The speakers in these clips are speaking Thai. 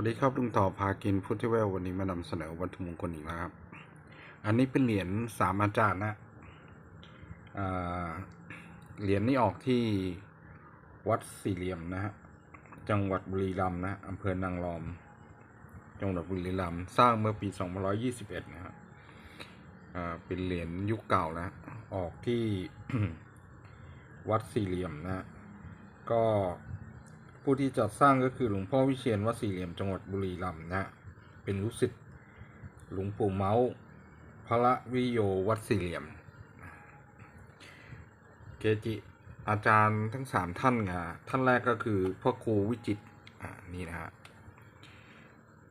วัสดีครับลุงต่อพากินพุทธิเวลวันนี้มานำเสนอวัตถุมงคลอีกแล้วครับ อันนี้เป็นเหรียญสามอาจารย์นะเหรียญนี้ออกที่วัดสี่เหลี่ยมนะฮะจังหวัดบุรีรัมย์นะอำเภอนางรอม จังหวัดบุรีรัมย์สร้างเมื่อปี2521นะฮะอ่าเป็นเหรียญยุคเก่านะ ออกที่วัดสี่เหลี่ยมนะ ก็ ผู้ที่จัดสร้างก็คือหลวงพ่อวิเชียนวัดสี่เหลี่ยมจังหวัดบุรีรัมย์นะเป็นลูกศิษย์หลวงปู่เมาส์พระวิโยวัดสี่เหลี่ยม เกจิอาจารย์ทั้งสามท่านอะท่านแรกก็คือพ่อครูวิจิตอ่านี่นะฮะ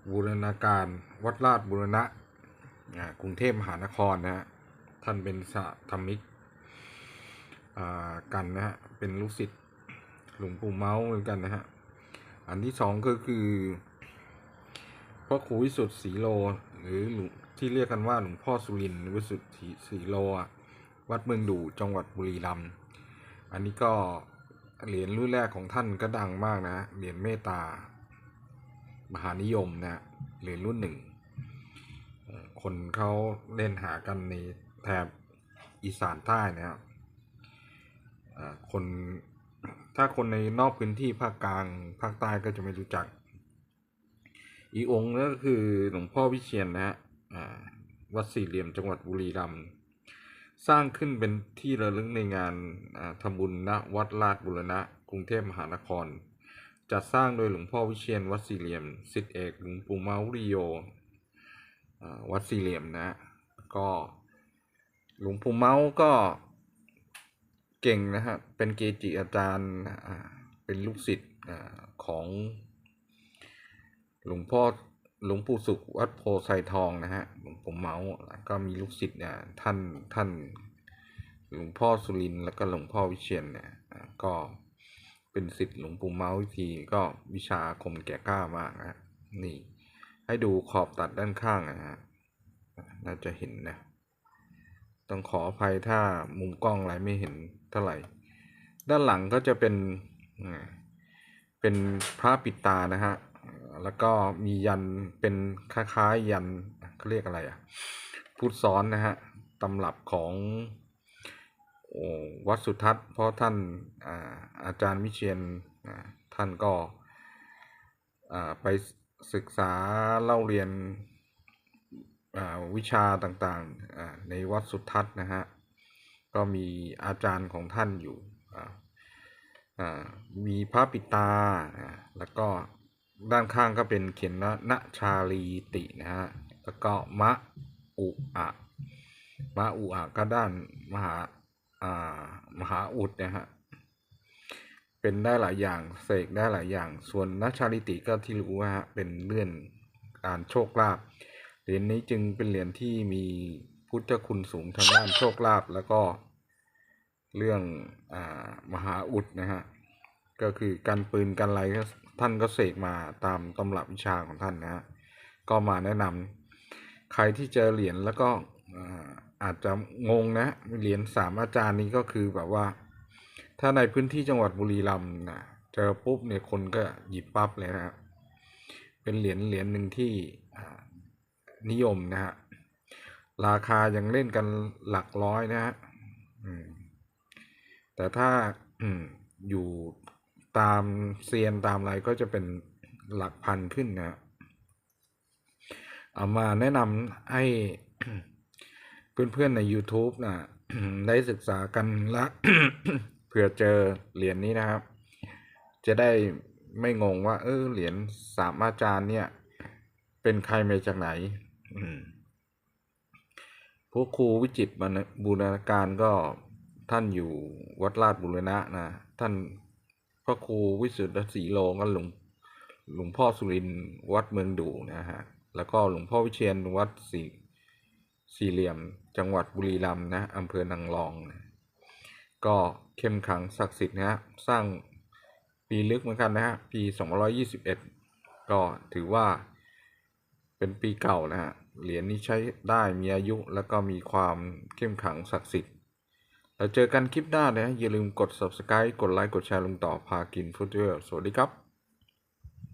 บูรณาการวัดราชบูรณะกรุงเทพมหานครนะฮะท่านเป็นสะธรรมิกอ่ากันนะฮะเป็นลูกศิษย์ หลวงปู่เมาเหมือนกันนะฮะ อันที่สองก็คือพ่อครูวิสุทธิ์ศรีโล หรือหลวงที่เรียกกันว่าหลวงพ่อสุรินทร์วิสุทธิ์ศรีโลวัดเมืองดูจังหวัดบุรีรัมย์อันนี้ก็เหรียญรุ่นแรกของท่านก็ดังมากนะฮะเหรียญเมตตามหานิยมนะเหรียญรุ่นหนึ่งคนเขาเล่นหากันในแถบอีสานใต้นะครับคน ถ้าคนในนอกพื้นที่ภาคกลางภาคใต้ก็จะไม่รู้จัก อีกองค์ก็คือหลวงพ่อวิเชียนนะฮะวัดสี่เหลี่ยมจังหวัดบุรีรัมย์สร้างขึ้นเป็นที่ระลึกในงานอ่าทำบุญณวัดราชบุรณะ กรุงเทพมหานคร จัดสร้างโดยหลวงพ่อวิเชียนวัดสี่เหลี่ยมสิทธิเอกหลวงปู่เมาริโยวัดสี่เหลี่ยมนะฮะก็หลวงปู่เมาก็ เก่งนะฮะ เป็นเกจิอาจารย์ เป็นลูกศิษย์ของหลวงพ่อหลวงปู่สุขวัดโพไซทองนะฮะหลวงปู่เมาแล้วก็มีลูกศิษย์เนี่ยท่านท่านหลวงพ่อสุรินแล้วก็หลวงพ่อวิเชียนเนี่ยก็เป็นสิทธิ์หลวงปู่เมาวิธีก็วิชาคมแก่กล้ามากนะฮะนี่ ให้ดูขอบตัดด้านข้างนะฮะน่าจะเห็นนะ ต้องขออภัยถ้ามุมกล้องอะไรไม่เห็นเท่าไหร่ ด้านหลังก็จะเป็นเป็นพระปิดตานะฮะ แล้วก็มียันเป็นคล้ายๆยันเขาเรียกอะไรอะพุทธซ้อนนะฮะตำรับของอวัดสุทัศน์เพราะท่านอาอาจารย์วิเชียนท่านก็ไปศึกษาเล่าเรียน วิชาต่างๆในวัดสุทัศน์นะฮะ ก็มีอาจารย์ของท่านอยู่มีพระปิตา แล้วก็ด้านข้างก็เป็นเขียนว่าณชาลีตินะฮะ แล้วก็มะอุอะมะอุอะก็ด้านมหาอ่ามหาอุดนะฮะ เป็นได้หลายอย่างเสกได้หลายอย่าง ส่วนนัชาลิติก็ที่รู้ว่าฮะเป็นเรื่องการโชคลาภ เหรียญนี้จึงเป็นเหรียญที่มีพุทธคุณสูงทางด้านโชคลาภแล้วก็เรื่องอ่ามหาอุดนะฮะก็คือการปืนกันอะไรท่านก็เสกมาตามตำรับวิชาของท่านนะฮะก็มาแนะนำใครที่เจอเหรียญแล้วก็อ่าอาจจะงงนะเหรียญสามอาจารย์นี้ก็คือแบบว่า ถ้าในพื้นที่จังหวัดบุรีรัมย์นะเจอปุ๊บเนี่ยคนก็หยิบปั๊บเลยนะเป็นเหรียญเหรียญหนึ่งที่ นิยมนะฮะ ราคายังเล่นกันหลักร้อยนะฮะแต่ถ้าอยู่ตามเซียนตามอะไรก็จะเป็นหลักพันขึ้นนะฮะเอามาแนะนำให้เพื่อนๆใน YouTube นะได้ศึกษากันละเผื่อเจอเหรียญนี้นะครับ จะได้ไม่งงว่า เออเหรียญสามอาจารย์เนี่ย เป็นใครมาจากไหน พวกครูวิจิตบรรณบูรณาการก็ท่านอยู่วัดราชบุรณะนะ ท่านพระครูวิสุทธิศรีโลก็หลวงหลวงพ่อสุรินทร์วัดเมืองดูนะฮะ แล้วก็หลวงพ่อวิเชียนวัดสีสี่เหลี่ยมจังหวัดบุรีรัมย์นะอำเภอนางรองนะก็เข้มขังศักดิ์สิทธิ์นะฮะสร้างปีลึกเหมือนกันนะฮะปี 221 ก็ถือว่า เป็นปีเก่านะฮะ เหรียญนี้ใช้ได้มีอายุแล้วก็มีความเข้มขังศักดิ์สิทธิ์ แล้วเจอกันคลิปหน้านะฮะอย่าลืมกด subscribe กดไลค์ กดแชร์ลงต่อพากินฟุตเวอร์สวัสดีครับ